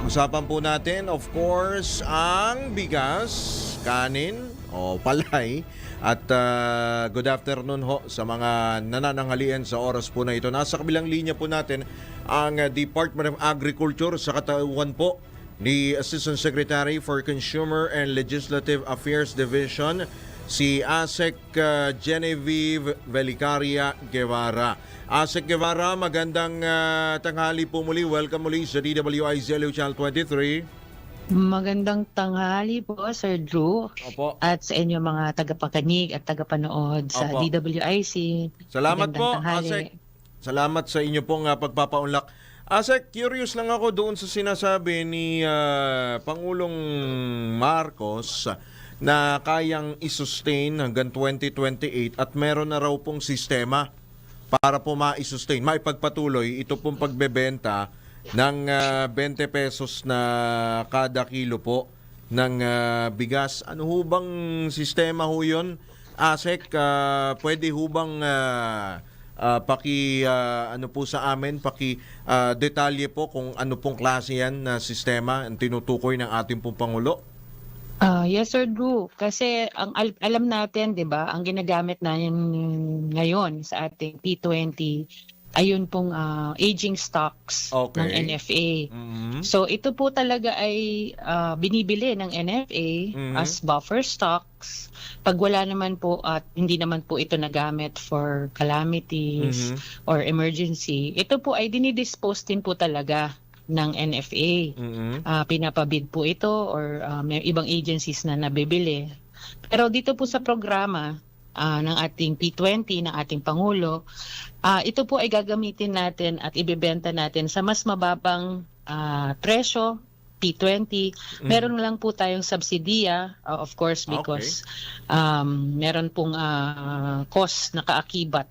Pag-usapan po natin, of course, ang bigas, kanin, o palay. At ah, good afternoon ho sa mga nanananghalian sa oras po na ito. Nasa kabilang linya po natin ang ah, Department of Agriculture sa katauhan po ni Assistant Secretary for Consumer and Legislative Affairs Division, si ASEC uh, Genevieve Velicaria Guevara. ASEC Guevara, magandang uh, tanghali po muli. Welcome muli sa DWIZ Channel 23. Magandang tanghali po, Sir Drew, Opo. at sa inyo mga tagapakinig at tagapanood sa Opo. DWIC. Salamat Magandang po, tanghali. ASEC. Salamat sa inyo pong uh, pagpapaunlak. ASEC, curious lang ako doon sa sinasabi ni ah, Pangulong Marcos na kayang isustain hanggang 2028 at meron na raw pong sistema para po ma-sustain, maipagpatuloy ito pong pagbebenta ng ah, 20 pesos na kada kilo po ng ah, bigas. Ano ho bang sistema ho yun? ASEC, ah, pwede ho ah, ah, paki ah, ano po sa amin, paki ah, detalye po kung ano pong klase yan na sistema ang tinutukoy ng ating pong Pangulo? Ah, yes, Sir Drew. Kasi ang al- alam natin, 'di ba, ang ginagamit natin ngayon sa ating P20 ayun pong ah, aging stocks Okay. ng NFA. Mhm. So ito po talaga ay ah, binibili ng NFA Mhm. as buffer stocks. Pag wala naman po at hindi naman po ito nagamit for calamities Mhm. or emergency, ito po ay dinidispose din po talaga ng NFA. Mhm. Ah, pinapabid po ito or ah, may ibang agencies na nabibili. Pero dito po sa programa ah, ng ating P20, ng ating Pangulo, ah, ito po ay gagamitin natin at ibebenta natin sa mas mababang ah, presyo, P20. Meron lang po tayong subsidiya, ah, of course, because um, meron pong ah, cost na kaakibat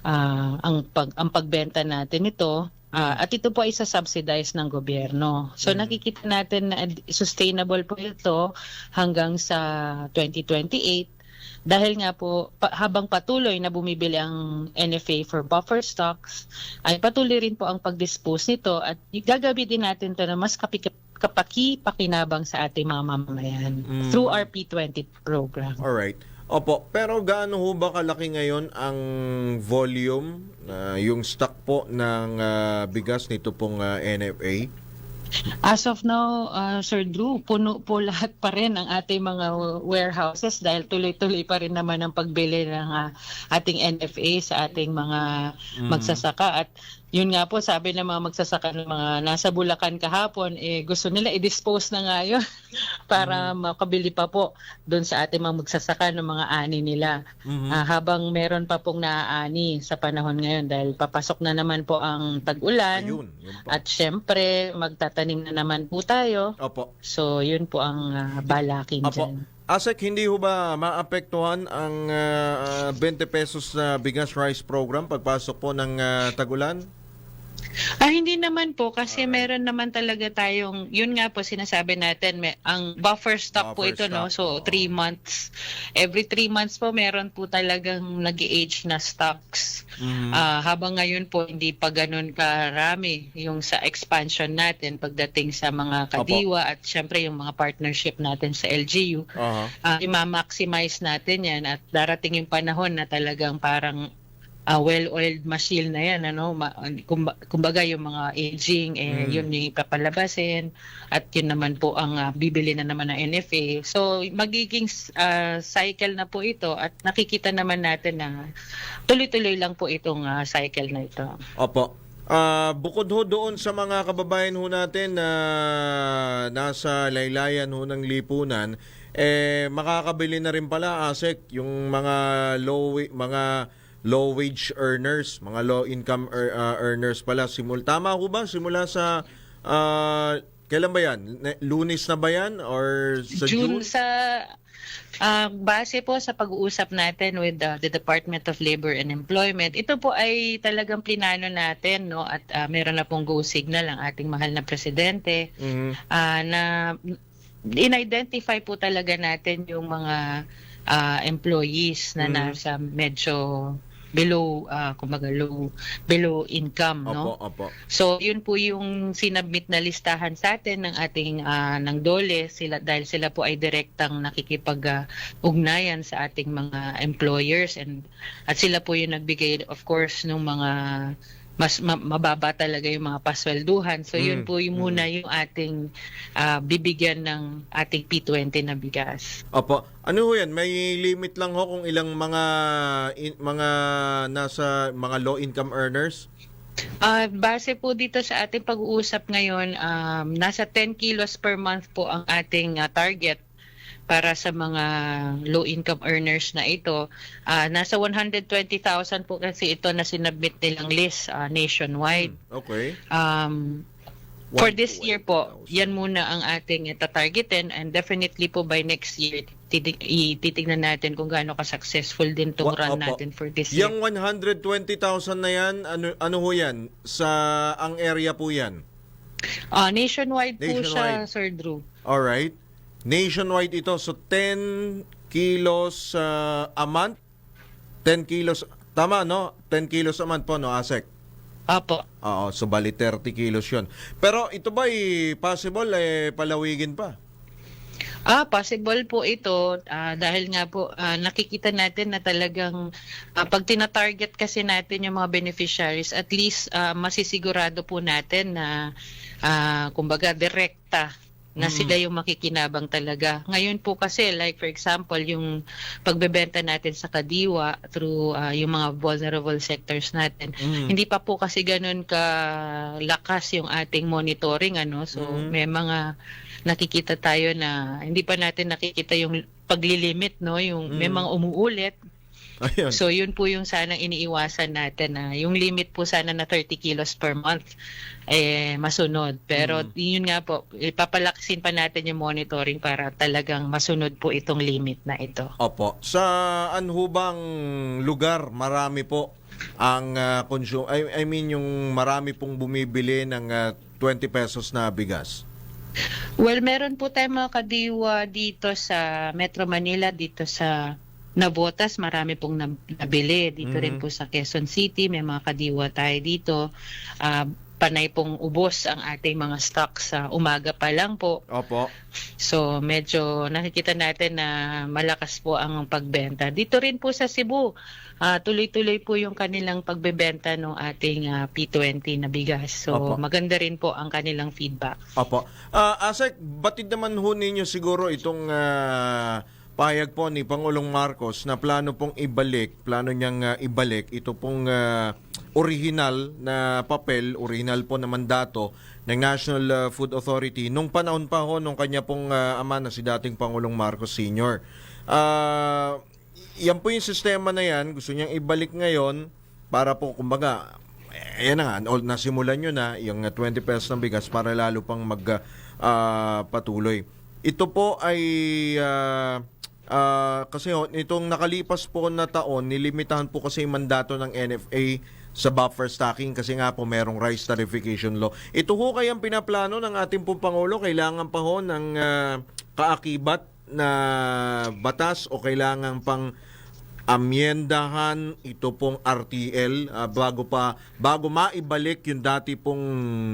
ah, ang, pag, ang pagbenta natin ito. Ah, at ito po ay sa-subsidize ng gobyerno. So Mm. nakikita natin na sustainable po ito hanggang sa 2028 dahil nga po pa- habang patuloy na bumibili ang NFA for buffer stocks ay patuloy rin po ang pag-dispose nito at gagamitin natin ito na mas kapik- kapaki-pakinabang sa ating mga mamamayan Mm. through our P20 program. Alright. Opo, pero gaano ho ba kalaki ngayon ang volume, ah, yung stock po ng ah, bigas nito pong ah, NFA? As of now, uh, Sir Drew, puno po lahat pa rin ang ating mga warehouses dahil tuloy-tuloy pa rin naman ang pagbili ng uh, ating NFA sa ating mga Mm. magsasaka. At yun nga po, sabi ng mga magsasaka ng mga nasa Bulacan kahapon, eh, gusto nila i-dispose na nga yun para makabili pa po doon sa ating mga magsasaka ng mga ani nila. Mhm. Ah, habang meron pa pong naaani sa panahon ngayon dahil papasok na naman po ang tag-ulan. Ayun, yun po. At syempre, magtatanim na naman po tayo. Opo. So, yun po ang ah, balakin Apo. dyan. Asek, hindi ho ba maapektuhan ang ah, 20 pesos na bigas rice program pagpasok po ng ah, tagulan? Ah, hindi naman po kasi meron naman talaga tayong, yun nga po sinasabi natin, may, ang buffer stock po Buffer ito, no? stock, oo. So, three months. Every three months po, meron po talagang nag age na stocks. Mhm. Ah, habang ngayon po, hindi pa ganun karami yung sa expansion natin pagdating sa mga kadiwa at syempre yung mga partnership natin sa LGU. Aha. uh, i-maximize natin yan at darating yung panahon na talagang parang ah, well-oiled machine na yan ano Ma- kumba- kumbaga yung mga aging eh Mm. yun yung ipapalabasin at yun naman po ang ah, bibili na naman ng NFA so magiging ah, cycle na po ito at nakikita naman natin na tuloy-tuloy lang po itong ah, cycle na ito Opo. Ah, bukod ho doon sa mga kababayan ho natin na nasa laylayan ho ng lipunan, eh makakabili na rin pala ASEC yung mga low mga low wage earners, mga low income ear- ah, earners pala. Simul tama ho ba simula sa ah, kailan ba yan? Ne- Lunes na ba yan or sa June? June sa ah, base po sa pag-uusap natin with the, the Department of Labor and Employment, ito po ay talagang plinano natin no at ah, meron na pong go signal ang ating mahal na presidente Mhm. ah, na in-identify po talaga natin yung mga ah, employees na Mhm. nasa medyo below ah, kumbaga low below income no? Opo, opo. So, yun po yung sinabmit na listahan sa atin ng ating ah, ng DOLE. Sila dahil sila po ay direktang nakikipag-ugnayan sa ating mga employers. And at sila po yung nagbigay of course ng mga mas ma- mababa talaga yung mga paswelduhan. So Mm, yun po yung mm. muna yung ating ah, bibigyan ng ating P20 na bigas. Opo. Ano ho yan? May limit lang ho kung ilang mga in- mga nasa mga low income earners? Ah, base po dito sa ating pag-uusap ngayon, um, nasa 10 kilos per month po ang ating ah, target para sa mga low-income earners na ito. Ah, nasa 120,000 po kasi ito na sinabmit nilang list ah, nationwide. Okay. Um, for this year po, 120,000. yan muna ang ating tatargetin and definitely po by next year, titig- ititignan natin kung gaano ka-successful din itong Wa- run opo. natin for this year. Yung 120,000 na yan, ano ano ho yan? Sa ang area po yan. Ah, nationwide, po siya, Nationwide. Sir Drew. All right. Nationwide ito. So 10 kilos uh, a month. 10 kilos tama no? 10 kilos a month po no, Asek. Apo. Oo, so bali 30 kilos 'yon. Pero ito ba eh, possible eh palawigin pa? Ah, possible po ito ah, dahil nga po ah, nakikita natin na talagang ah, pag tina-target kasi natin yung mga beneficiaries, at least ah, masisigurado po natin na ah, kumbaga direkta na Mm. sila yung makikinabang talaga. Ngayon po kasi like for example yung pagbebenta natin sa Kadiwa through ah, yung mga vulnerable sectors natin. Mm. Hindi pa po kasi ganun ka lakas yung ating monitoring ano. So Mhm. may mga nakikita tayo na hindi pa natin nakikita yung paglilimit no, yung may Mm. mga umuulit. Ayun. So yun po yung sana iniiwasan natin na yung limit po sana na 30 kilos per month eh masunod. Pero Mm. yun nga po, ipapalaksin pa natin yung monitoring para talagang masunod po itong limit na ito. Opo. Saan ho bang lugar marami po ang uh, consume I, I mean yung marami pong bumibili ng ah, 20 pesos na bigas? Well, meron po tayong mga kadiwa dito sa Metro Manila, dito sa Navotas, marami pong nab- nabili. Dito Mhm. rin po sa Quezon City, may mga kadiwa tayo dito. Ah, panay pong ubos ang ating mga stock sa umaga pa lang po. Opo. So medyo nakikita natin na malakas po ang pagbenta. Dito rin po sa Cebu, ah, tuloy-tuloy po yung kanilang pagbebenta ng ating ah, P20 na bigas. So Opo. maganda rin po ang kanilang feedback. Opo. Ah, Asek, batid naman ho ninyo siguro itong ah, pahayag po ni Pangulong Marcos na plano pong ibalik, plano niyang ah, ibalik ito pong ah, original na papel, original po na mandato ng National ah, Food Authority nung panahon pa ho nung kanya pong ah, ama na si dating Pangulong Marcos Sr. Ah, yan po yung sistema na yan, gusto niyang ibalik ngayon para po kumbaga Ayan na nga, nasimulan nyo na yung uh, 20 pesos ng bigas para lalo pang mag uh, uh, patuloy. Ito po ay uh, uh, kasi ho, itong nakalipas po na taon, nilimitahan po kasi mandato ng NFA sa buffer stocking kasi nga po merong rice tarification law. Ito ho kayang pinaplano ng ating pong Pangulo, kailangan pa ho ng uh, kaakibat na batas o kailangan pang amyendahan ito pong RTL ah, bago pa bago maibalik yung dati pong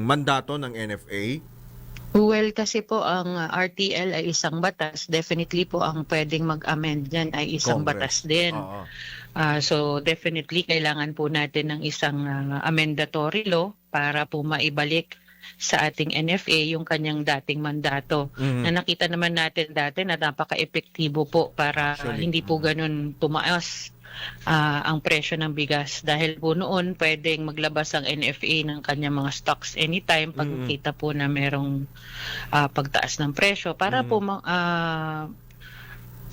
mandato ng NFA. Well, kasi po ang uh, RTL ay isang batas. Definitely po ang pwedeng mag-amend yan ay isang Congress. batas din. Oo. Ah, so definitely kailangan po natin ng isang uh, amendatory law para po maibalik sa ating NFA yung kanyang dating mandato. Mhm. Na nakita naman natin dati na napaka-epektibo po para Actually, hindi po ganun tumaas ah, ang presyo ng bigas dahil po noon pwedeng maglabas ang NFA ng kanyang mga stocks anytime pag Mhm. kita po na merong ah, pagtaas ng presyo para Mhm. po ah,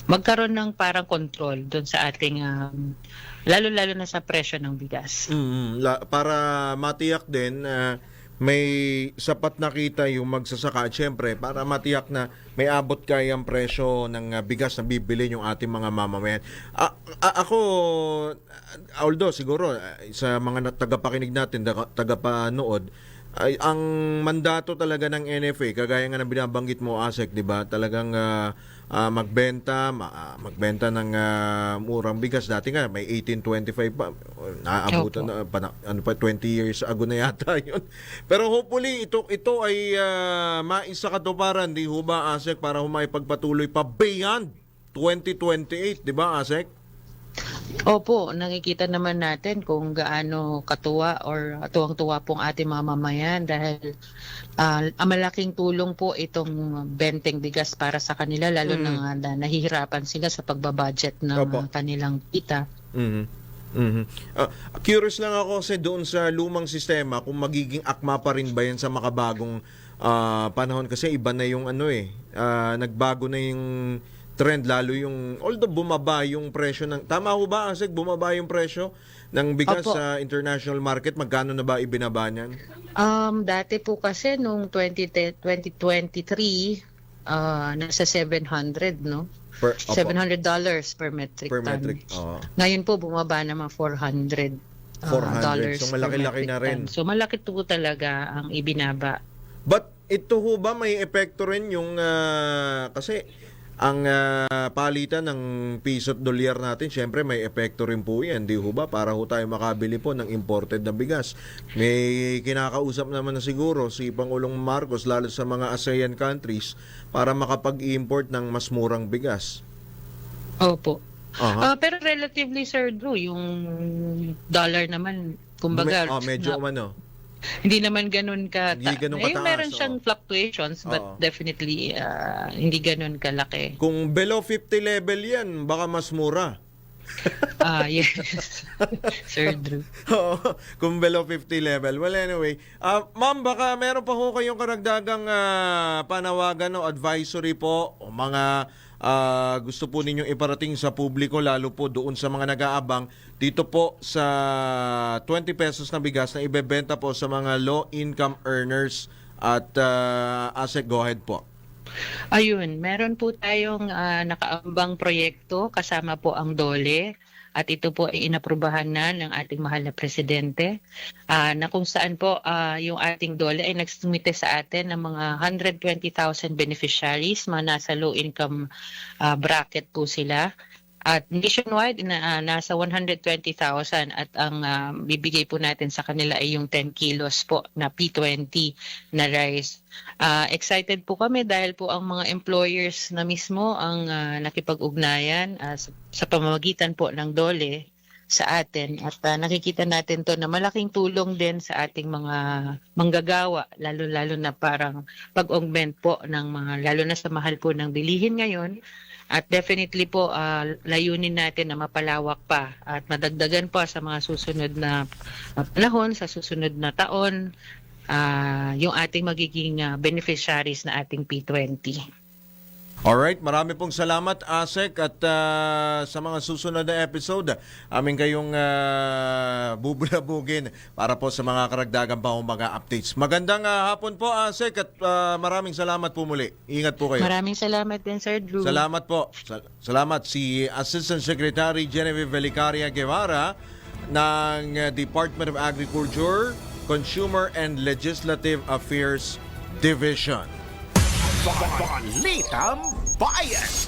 magkaroon ng parang control doon sa ating um, lalo-lalo na sa presyo ng bigas. Mm, la- para matiyak din na may sapat na kita yung magsasaka at syempre para matiyak na may abot kayang presyo ng ah, bigas na bibili yung ating mga mamamayan. A- a- ako, although siguro ah, sa mga tagapakinig natin, taga- tagapanood, ay, ang mandato talaga ng NFA, kagaya nga na binabanggit mo, ASEC, di ba? Talagang ah, ah, magbenta, ma- ah, magbenta ng ah, murang bigas. Dati nga, may 1825 pa. Naabutan Opo. na, pa, ano pa, 20 years ago na yata yun. Pero hopefully, ito, ito ay uh, maisa katuparan, di ho ba, ASEC, para humay pagpatuloy pa beyond 2028, di ba, ASEC? Opo, nakikita naman natin kung gaano katuwa or tuwang-tuwa pong ating mamamayan dahil ah, ang malaking tulong po itong benteng bigas para sa kanila lalo Mm. na nga na nahihirapan sila sa pagbabudget ng Opo. kanilang kita. Mhm. Mhm. Ah, curious lang ako kasi doon sa lumang sistema kung magiging akma pa rin ba yan sa makabagong ah, panahon kasi iba na yung ano eh ah, nagbago na yung trend lalo yung although bumaba yung presyo ng tama ho ba Asik bumaba yung presyo ng bigas Opo. sa international market magkano na ba ibinaba niyan Um, dati po kasi nung 20, 2023, ah, nasa 700, no? per opo, $700 dollars per metric per ton. metric Oo. Ngayon po bumaba na mga 400 ah, 400. dollars So, per malaki-laki metric na rin. ton. So malaki po talaga ang ibinaba. But ito ho ba may epekto rin yung ah, kasi ang ah, palitan ng piso at dolyar natin, syempre may epekto rin po yan, di ho ba? Para ho tayo makabili po ng imported na bigas. May kinakausap naman na siguro si Pangulong Marcos, lalo sa mga ASEAN countries, para makapag-import ng mas murang bigas. Opo. Aha. Ah, pero relatively Sir Drew, yung dollar naman kumbaga Me- oh, medyo na- ano. Hindi naman ganun ka Hindi ganun eh, kataas, meron siyang oo. fluctuations but Oo. definitely ah, hindi ganun kalaki. Kung below 50 level yan, baka mas mura. Ah, yes. Sir Drew. Oo, kung below 50 level. Well, anyway. ah ma'am, baka meron pa ho kayong karagdagang ah, panawagan o advisory po o mga ah, gusto po ninyong iparating sa publiko, lalo po doon sa mga nag-aabang dito po sa 20 pesos na bigas na ibebenta po sa mga low-income earners at uh, ASEC, go ahead po. Ayun, meron po tayong ah, nakaambang proyekto kasama po ang DOLE at ito po ay inaprubahan na ng ating mahal na presidente ah, na kung saan po ah, yung ating DOLE ay nagsumite sa atin ng mga 120,000 beneficiaries, mga nasa low income ah, bracket po sila. At nationwide, na, ah, nasa 120,000 at ang ah, bibigay po natin sa kanila ay yung 10 kilos po na P20 na rice. Ah, excited po kami dahil po ang mga employers na mismo ang ah, nakipag-ugnayan ah, sa, sa pamamagitan po ng DOLE sa atin at ah, nakikita natin to na malaking tulong din sa ating mga manggagawa lalo-lalo na parang pag-augment po ng mga lalo na sa mahal po ng bilihin ngayon at definitely po ah, layunin natin na mapalawak pa at madagdagan pa sa mga susunod na ah, panahon sa susunod na taon ah, yung ating magiging ah, beneficiaries na ating P20. Alright, marami pong salamat Asek at ah, sa mga susunod na episode, amin kayong ah, bubulabugin para po sa mga karagdagan pa mga updates. Magandang ah, hapon po Asek at ah, maraming salamat po muli. Ingat po kayo. Maraming salamat din Sir Drew. Salamat po. Sal- Salamat si Assistant Secretary Genevieve Velicaria Guevara ng uh, Department of Agriculture, Consumer and Legislative Affairs Division. Balitang Bayan!